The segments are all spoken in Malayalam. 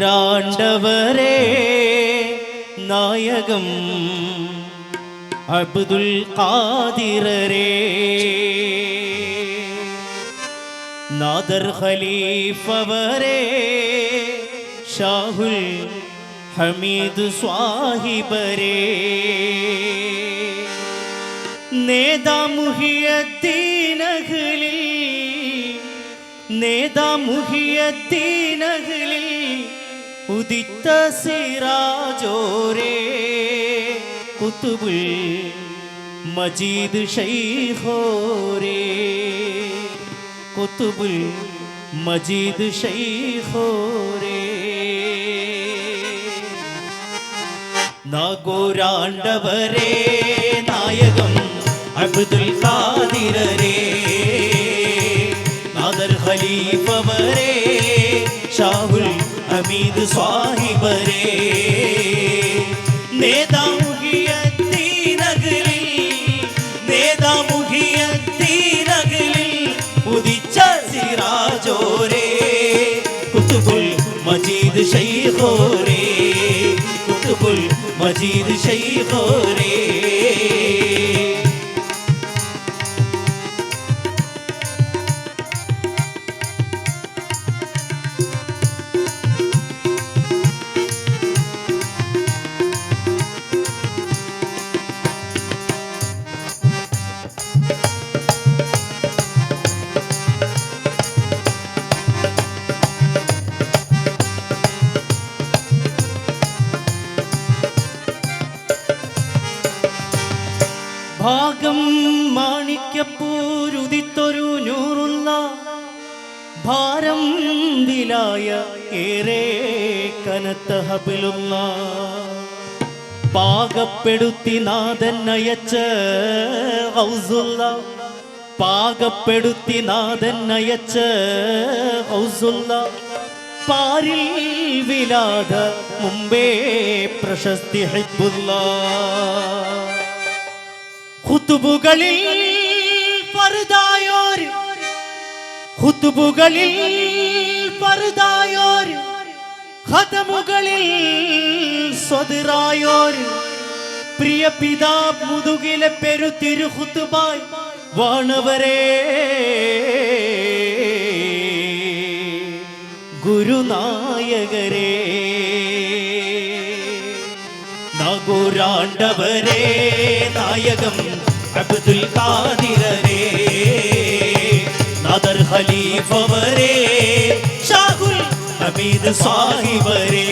നാഗൂരാണ്ടവരേ നായകം അബ്ദുൽ ഖാദിറേ നാദർ ഖലീഫവരേ ഷാഹുൽ ഹമീദ് സ്വാഹിബരേ. നേതാമുഹിയത്തീനകളിൽ നേതാമുഹിയത്തീനകളിൽ ഉദിത്ത സിറാജോരേ. കുത്തുബുൽ മജീദ് ഷൈഹോരേ കുത്തുബുൽ മജീദ് ഷൈഹോരേ നാഗോരാണ്ടവരേ നായകം അബ്ദുൽ ഖാദിറരേ നാദർ ഖലീഫവരേ ഷാഹുൽ ഹമീദ് സ്വാഹിബരേ നേതാമുഖിയത്തീനകളിൽ നേതാമുഖിയത്തീനകളിൽ ഉദിച്ച സിറാജോരേ കുത്തുബുൽ മജീദ് ഷൈഖോരേ കുത്തുബുൽ മജീദ് ഷൈഖോരേ ഭാഗം മാണിക്കപ്പൂരുതിത്തൊരു നൂറുള്ള ഭാരം വിലായ ഏറെ കനത്ത ഹബിലുള്ള പാകപ്പെടുത്തി നാഥൻ അയച്ച ഹൗസുള്ള പാകപ്പെടുത്തി നാഥൻ അയച്ച ഹൗസുള്ള പാരിൽ വിലാത മുമ്പേ പ്രശസ്തി ഹിബുള്ള ഹുത്തുബുകളിൽ പറുതായോർ ഹുത്തുബുകളിൽ പറുതായോർ ഹതമുകളിൽ സ്വതിറായോർ പ്രിയ പിതാ മുതുകിലെ പെരു തിരുഹുത്തുബായ് വാണവരേ. ഗുരുനായകരേ. നഗുരാണ്ടവരേ നായകം അബ്ദുൽ ഖാദിറരേ നദർ ഖലീഫവരേ ഷാഹുൽ ഹമീദ് സാഹിബരേ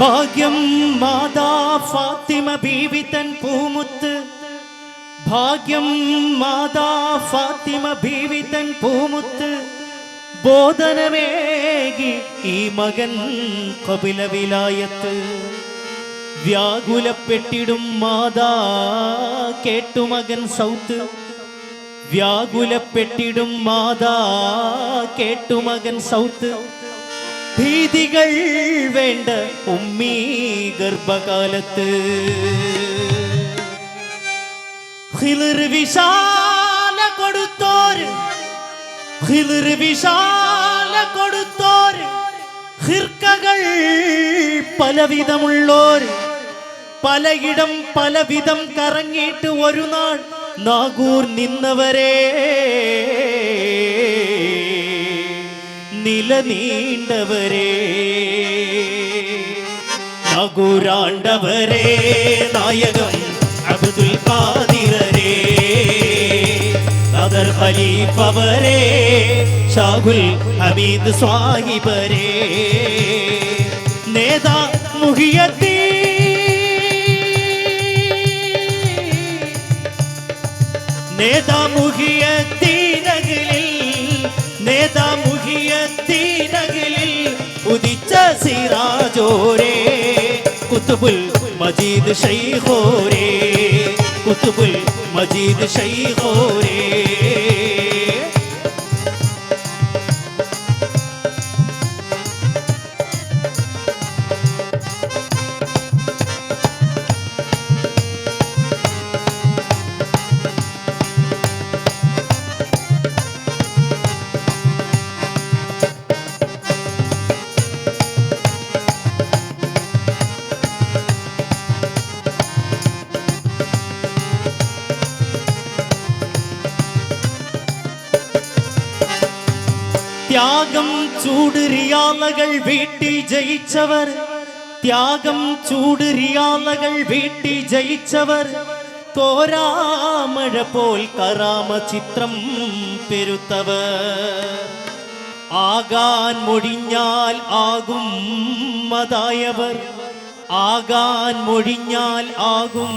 ഭാഗ്യം മാതാ ഫാത്തിമ ബീവി തൻ പൂമുത്ത്. ഭാഗ്യം മാതാ ഫാത്തിമ ബീവി തൻ പൂമുത്ത്. ബോധനമേകി ഈ മകൻ കപില വിലായത്ത് വ്യാകുലപ്പെട്ടിടും മാതാ കേട്ടു മകൻ സൗത്ത്. വ്യാകുലപ്പെട്ടിടും മാതാ കേട്ടു മകൻ സൗത്ത്. ഭീതികൾ വേണ്ട ഉമ്മി ഗർഭകാലത്ത്. വിശാല കൊടുത്തോര് ഹിലിർ വിശാല കൊടുത്തോര് ഹിർക്കകൾ പലവിധമുള്ളോര്. പലയിടം പലവിധം കറങ്ങിയിട്ട് ഒരു നാൾ നാഗൂർ നിന്നവരെ. നിലനീണ്ടവരെ നഗുരാണ്ടവരെ നായകം അബ്ദുൽ ഖാദിറരെ നദർ ഖലീഫവരെ ഷാഹുൽ ഹമീദ് സ്വാഹിബരെ നേതാ മുഹിയത്തീ നേതാമുഖിയത്തീനകളിൽ സിറാജോരേ കുത്തുബുൽ മജീദ് ഷൈഖോരേ കുത്തുബുൽ മജീദ് ഷൈഖോരേ. ത്യാഗം ചൂട് റിയാലകൾ വീട്ടിൽ ജയിച്ചവർ. ത്യാഗം ചൂട് റിയാലകൾ വീട്ടിൽ ജയിച്ചവർ. തോരാമഴ പോൽ കറാമ ചിത്രം പെരുത്തവർ. ആകാൻ മൊഴിഞ്ഞാൽ ആകും മതായവർ. ആകാൻ മൊഴിഞ്ഞാൽ ആകും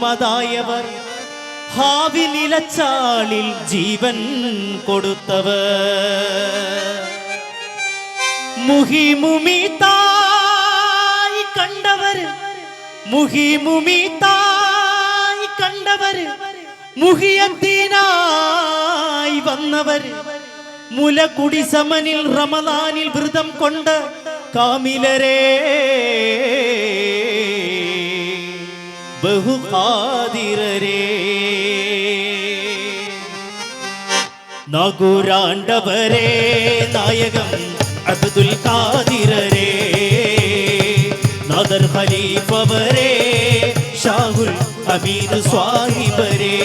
മതായവർ. ഹാവി നിലച്ചാളിൽ ജീവൻ കൊടുത്തവർ. മുഹിമുമിതായി കണ്ടവർ മുഹിമുമി തായി കണ്ടവർ മുഹിയത്തീനായി വന്നവർ. മുലകുടി സമനിൽ റമദാനിൽ വ്രതം കൊണ്ട് കാമിലരേ. ബഹുഖാതിരരേ നഗുരാണ്ടവരേ നായകം അബ്ദുൽ ഖാദിരരേ നദർ ഖലീഫവരേ ഷാഹുൽ ഹമീദ് സ്വാഹിബരേ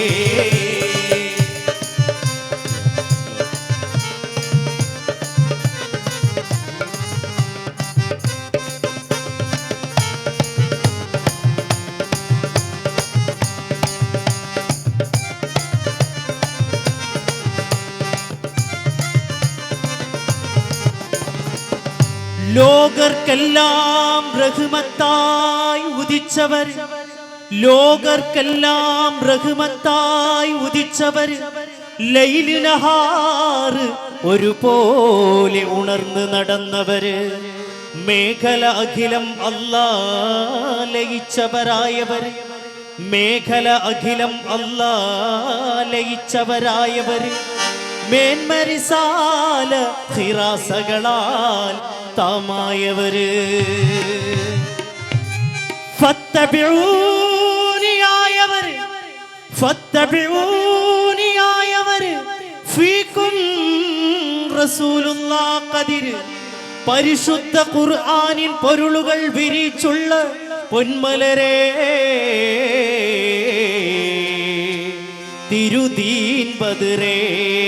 ലോകർക്കെല്ലാം റഹ്മത്തായി ഉദിച്ചവർ. ലോകർക്കെല്ലാം റഹ്മത്തായി ഉദിച്ചവർ. ലൈലിനഹാറ് ഒരുപോലെ ഉണർന്ന് നടന്നവര് മേഖല അഖിലം അല്ലാ ലയിച്ചവരായവർ. മേഖല അഖിലം അല്ലാ ലയിച്ചവരായവർ. മേന്മരിസാല ഹിറാസകളാൽ താമായവര് ഫത്തബിഊനിയായവര്. ഫത്തബിഊനിയായവര്. ഫീക്കും റസൂലുള്ളാ ഖദിര്. പരിശുദ്ധ ഖുർആനിൻ പൊരുളുകൾ വിരിച്ചുള്ള പൊന്മലരെ. തിരുദീൻ ബദരേ.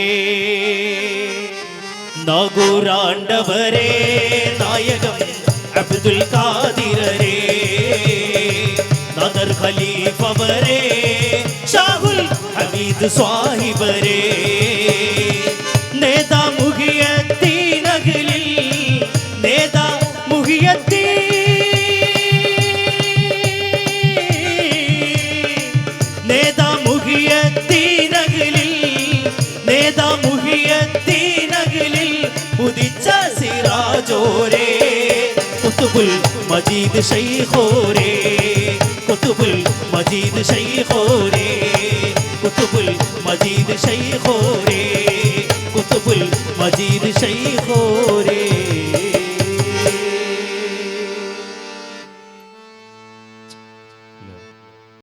നഗുരാണ്ടവരേ നായകം അബ്ദുൽ ഖാദിരരേ നദർ ഖലീഫവരേ ഷാഹുൽ ഹമീദ് സ്വാഹിബരേ നേതാ മുഹിയത്തീനകലിൽ നേതാ മുഹിയത്തീ സിറാജോരേ കുത്തുബുൽ മജീദ് ഷൈഖോരേ കുത്തുബുൽ മജീദ് ഷൈഖോരേ കുത്തുബുൽ മജീദ് ഷൈഖോരേ കുത്തുബുൽ മജീദ് ഷൈഖോരേ